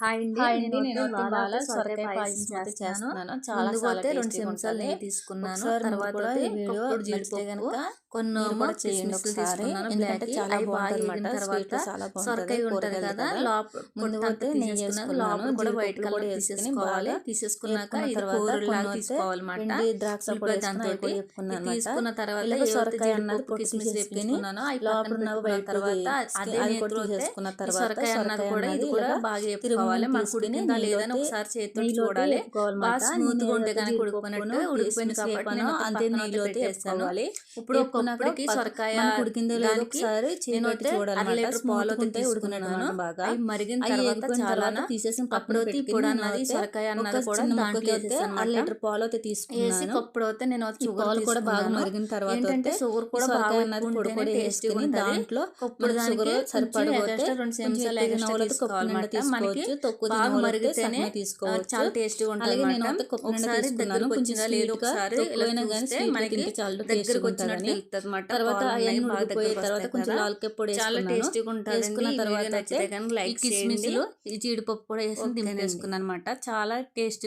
Hi అండి నేను నేను ఇవాళ సొరకాయ పాయసం చేస్తున్నాను. చాలా రెండు చెంచాలు. నెయ్యి తీసుకున్నాను తర్వాత వీడియో జీడిపప్పు గనుక కొన్ని కూడా చేయండి ఒకసారి. ఎందుకంటే చాలా బాగా అన్నమాట. తర్వాత. సొరకాయ ఉంటుంది కదా. లోపల అయితే నెయ్యి వేసుకున్నాను. లోపల కూడా వైట్ కలర్ తీసేసుకోవాలి బాగా తీసేసుకున్నాక తర్వాత అయితే తీసుకోవాలన్నమాట ద్రాక్ష పొడి వేసుకున్నాను. తీసుకున్న తర్వాత సొరకాయ అన్నది కిస్మిస్ వేపించుకున్నానో అవి లోపల తర్వాత అదే ఈ తర్వాత సొరకాయ అన్నది కూడా ఇది కూడా బాగా తిరుగుమును చెప్పుకోవాలి మన తీసుకుని ఉడికిందా లేదని ఒకసారి చేతితో నెయ్యిలోకి చూడాలి. బాగా స్మూత్గా ఉంటే జీడిపప్పును, ఉడికిపోయినట్టు ఉడికిపోయింది కిస్మిస్ కాబట్టి అంతే నెయ్యిలో అయితే వేపుకోవాలి. ఇప్పుడు ఒక్కొక్కడికి సొరకాయ మనకు ఉడికిందో లేదో ఒకసారి నేను చేయి అయితే చూడాలి అర. లీటర్ పాలు అయితే ఉడికినట్టు బాగా. మరిగిన తర్వాత చాలా తర్వాత తీసేసి పక్కన అప్పుడు అయితే ఇప్పుడు నేను అన్నది సొరకాయ అన్నది కూడా దాంట్లో అయితే అర. లీటర్ పాలు అయితే తీసుకున్నాను కప్పుడు అయితే నేను పాలు కూడా బాగా. మరిగిన తర్వాత ఏంటంటే షుగర్ కూడా బాగా అన్నది పొడి పొడి ఉంటుంది. దాంట్లో కప్పుడు మన దానికి సరిపడిపోతే రెండు ఎక్కువ ఎక్స్ట్రా. మనకి తక్కువ బాగా మరిగితేనే తీసుకోవచ్చు. చాలా టేస్టీగా ఉంటుంది నిండా ఒకసారి దగ్గరకు కొంచెం లేదో ఒకసారి ఇలా చూస్తే మనకి చాలా దగ్గరకు వచ్చినట్టు తెలుస్తుంది. తర్వాత అవన్నీ దగ్గరకు తర్వాత కొంచెం. లాల్కే పొడి చాలా టేస్టీగా ఉంటుంది వేసుకున్న తర్వాత అయితే లైక్ కిస్మిస్లు జీడిపప్పు కూడా వేసి. దింపేసుకున్నాను అనమాట చాలా టేస్టీ